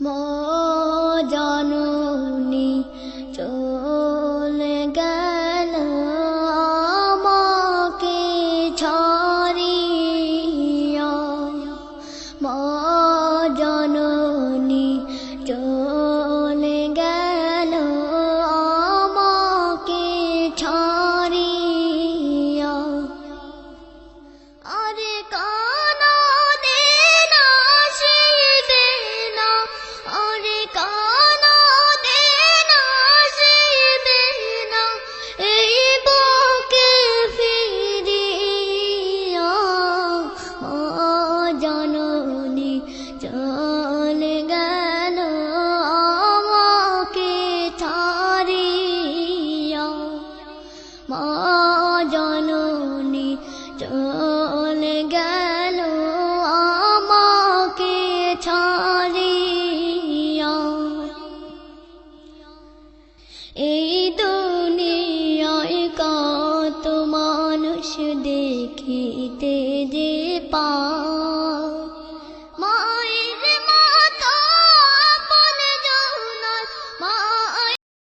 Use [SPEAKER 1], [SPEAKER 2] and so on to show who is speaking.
[SPEAKER 1] মা জাননি জাননি চলে গেল আমাকে ছাড়িয়া। মা জননী চলে গেল আমাকে ছাড়িয়া। এই দুনিয়ায় কত মানুষ দেখিতে যে পা